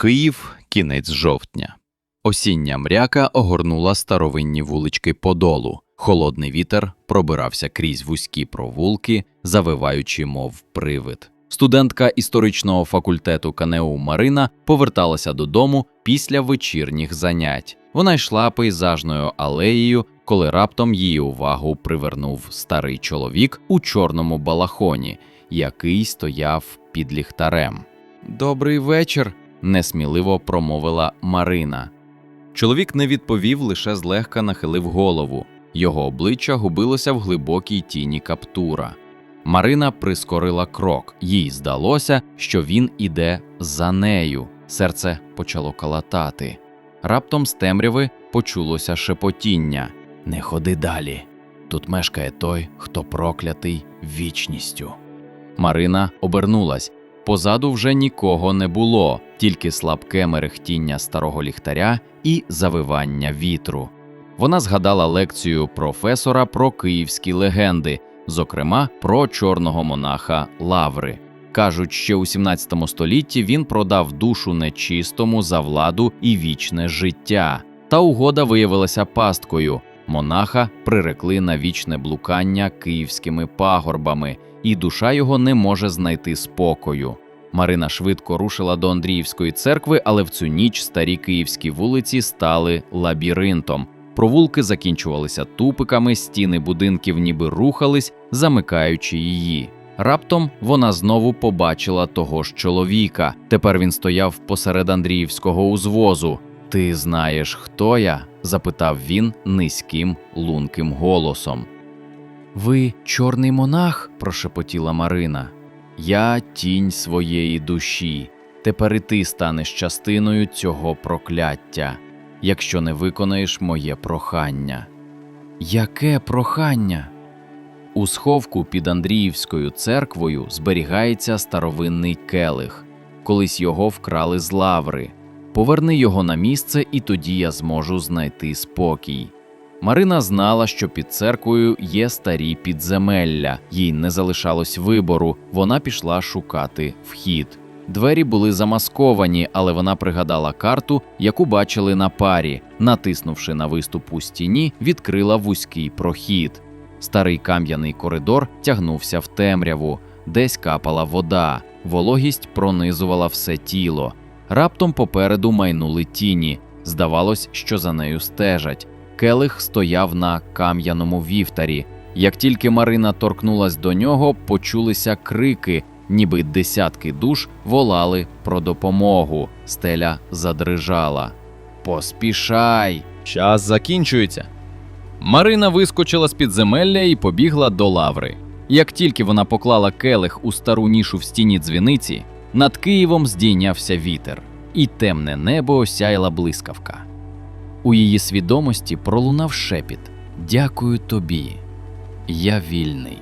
Київ, кінець жовтня. Осіння мряка огорнула старовинні вулички Подолу. Холодний вітер пробирався крізь вузькі провулки, завиваючи, мов привид. Студентка історичного факультету КНЕУ Марина поверталася додому після вечірніх занять. Вона йшла пейзажною алеєю, коли раптом її увагу привернув старий чоловік у чорному балахоні, який стояв під ліхтарем. Добрий вечір, несміливо промовила Марина. Чоловік не відповів, лише злегка нахилив голову. Його обличчя губилося в глибокій тіні каптура. Марина прискорила крок. Їй здалося, що він іде за нею. Серце почало калатати. Раптом з темряви почулося шепотіння: Не ходи далі. Тут мешкає той, хто проклятий вічністю. Марина обернулась. Позаду вже нікого не було, тільки слабке мерехтіння старого ліхтаря і завивання вітру. Вона згадала лекцію професора про київські легенди, зокрема про чорного монаха Лаври. Кажуть, що у 17 столітті він продав душу нечистому за владу і вічне життя. Та угода виявилася пасткою. Монаха прирекли на вічне блукання київськими пагорбами, і душа його не може знайти спокою. Марина швидко рушила до Андріївської церкви, але в цю ніч старі київські вулиці стали лабіринтом. Провулки закінчувалися тупиками, стіни будинків ніби рухались, замикаючи її. Раптом вона знову побачила того ж чоловіка. Тепер він стояв посеред Андріївського узвозу. Ти знаєш, хто я? запитав він низьким лунким голосом. Ви чорний монах? прошепотіла Марина. Я тінь своєї душі. Тепер і ти станеш частиною цього прокляття, якщо не виконаєш моє прохання. Яке прохання? У сховку під Андріївською церквою зберігається старовинний келих. Колись його вкрали з лаври. Поверни його на місце, і тоді я зможу знайти спокій. Марина знала, що під церквою є старі підземелля, їй не залишалось вибору, вона пішла шукати вхід. Двері були замасковані, але вона пригадала карту, яку бачили на парі. Натиснувши на виступ у стіні, відкрила вузький прохід. Старий кам'яний коридор тягнувся в темряву, десь капала вода, вологість пронизувала все тіло. Раптом попереду майнули тіні. Здавалось, що за нею стежать. Келих стояв на кам'яному вівтарі. Як тільки Марина торкнулась до нього, почулися крики, ніби десятки душ волали про допомогу. Стеля задрижала. Поспішай! Час закінчується. Марина вискочила з підземелля і побігла до лаври. Як тільки вона поклала келих у стару нішу в стіні дзвіниці, над Києвом здійнявся вітер, і темне небо осяяла блискавка. У її свідомості пролунав шепіт Дякую тобі, я вільний.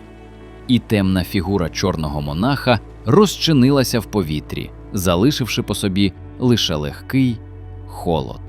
І темна фігура чорного монаха розчинилася в повітрі, залишивши по собі лише легкий холод.